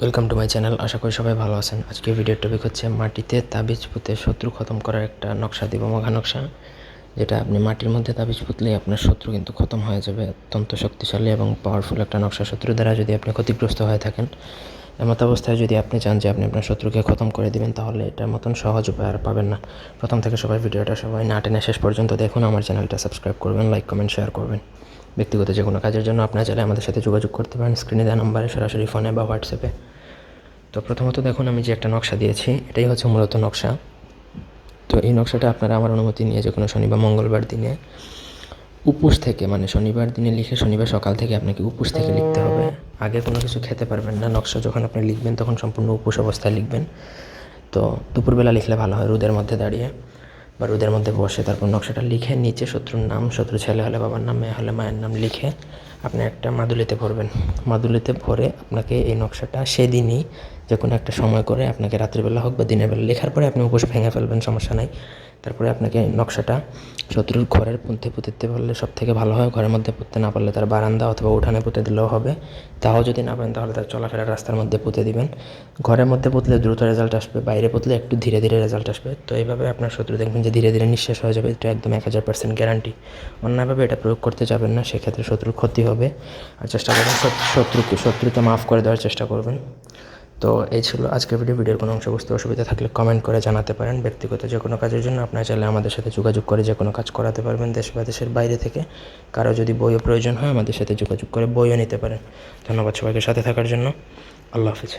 Welcome to my channel আশা করি সবাই ভালো আছেন। আজকে ভিডিওর টপিক হচ্ছে মাটিতে তাবিজ পুঁতে শত্রু খতম করার একটা নকশা দিব মঘা নকশা, যেটা আপনি মাটির মধ্যে তাবিজ পুতলেই আপনার শত্রু কিন্তু খতম হয়ে যাবে। অত্যন্ত শক্তিশালী এবং পাওয়ারফুল একটা নকশা। শত্রু দ্বারা যদি আপনি ক্ষতিগ্রস্ত হয়ে থাকেন, এমত অবস্থায় যদি আপনি চান যে আপনি আপনার শত্রুকে খতম করে দিবেন, তাহলে এটার মতন সহজ উপায় আর পাবেন না। প্রথম থেকে সবাই ভিডিওটা সবাই না টেনে শেষ পর্যন্ত দেখুন। আমার চ্যানেলটা সাবস্ক্রাইব করবেন লাইক কমেন্ট শেয়ার করবেন। ব্যক্তিগত যে কোনো কাজের জন্য আপনারা চাইলে আমাদের সাথে যোগাযোগ করতে পারেন। স্ক্রিনে দেওয়া নাম্বারে সরাসরি ফোনে বা হোয়াটসঅ্যাপে তো প্রথমত দেখুন, আমি যে একটা নকশা দিয়েছি, এটাই হচ্ছে মূলত নকশা। তো এই নকশাটা আপনারা আমার অনুমতি নিয়ে যে কোনো শনি বা মঙ্গলবার দিনে উপোস থেকে মানে শনিবার দিনে লিখে শনিবার সকাল থেকে আপনাকে উপোস থেকে লিখতে হবে। আগে কোনো কিছু খেতে পারবেন না, নকশা যখন আপনি লিখবেন তখন সম্পূর্ণ উপোস অবস্থায় লিখবেন। তো দুপুরবেলা লিখলে ভালো হয়, রোদের মধ্যে দাঁড়িয়ে বা রোদের মধ্যে বসে, তারপর নকশাটা লিখে নিচে শত্রুর নাম, শত্রু ছেলে হলে বাবার নাম, মেয়ে হলে মায়ের নাম লিখে আপনি একটা মাদুলিতে ভরবেন। মাদুলিতে ভরে আপনাকে এই নকশাটা সেদিনই যে কোনো একটা সময় করে আপনাকে রাত্রিবেলা হোক বা দিনের বেলা, লেখার পরে আপনি উপোস ভেঙে ফেলবেন, সমস্যা নাই। তারপরে আপনাকে নকশাটা শত্রুর ঘরের পুঁতে দিতে পারলে সব থেকে ভালো হয়। ঘরের মধ্যে পুঁততে না পারলে তার বারান্দা অথবা উঠানে পুঁতে দিলেও হবে। তাও যদি না পারেন তাহলে তার চলাফেরার রাস্তার মধ্যে পুঁতে দিবেন। ঘরের মধ্যে পুঁতলে দ্রুত রেজাল্ট আসবে, বাইরে পুঁতলে একটু ধীরে ধীরে রেজাল্ট আসবে। তো এইভাবে আপনার শত্রু দেখবেন যে ধীরে ধীরে নিঃশেষ হয়ে যাবে, এটা একদম এক হাজার পার্সেন্ট গ্যারান্টি অন্যভাবে এটা প্রয়োগ করতে যাবেন না, সেক্ষেত্রে শত্রুর ক্ষতি হবে। আর চেষ্টা করবেন শত্রুকে শত্রুকে মাফ করে দেওয়ার চেষ্টা করবেন। তো এই ছিল আজকের ভিডিও ভিডিওর কোনো অংশ বুঝতে অসুবিধা থাকলে কমেন্ট করে জানাতে পারেন। ব্যক্তিগত যে কোনো কাজের জন্য আপনারা চাইলে আমাদের সাথে যোগাযোগ করে যে কোনো কাজ করাতে পারবেন দেশ বা দেশের বাইরে থেকে। কারও যদি বইও প্রয়োজন হয় আমাদের সাথে যোগাযোগ করে বইও নিতে পারেন। ধন্যবাদ সবাইকে সাথে থাকার জন্য। আল্লাহ হাফিজ।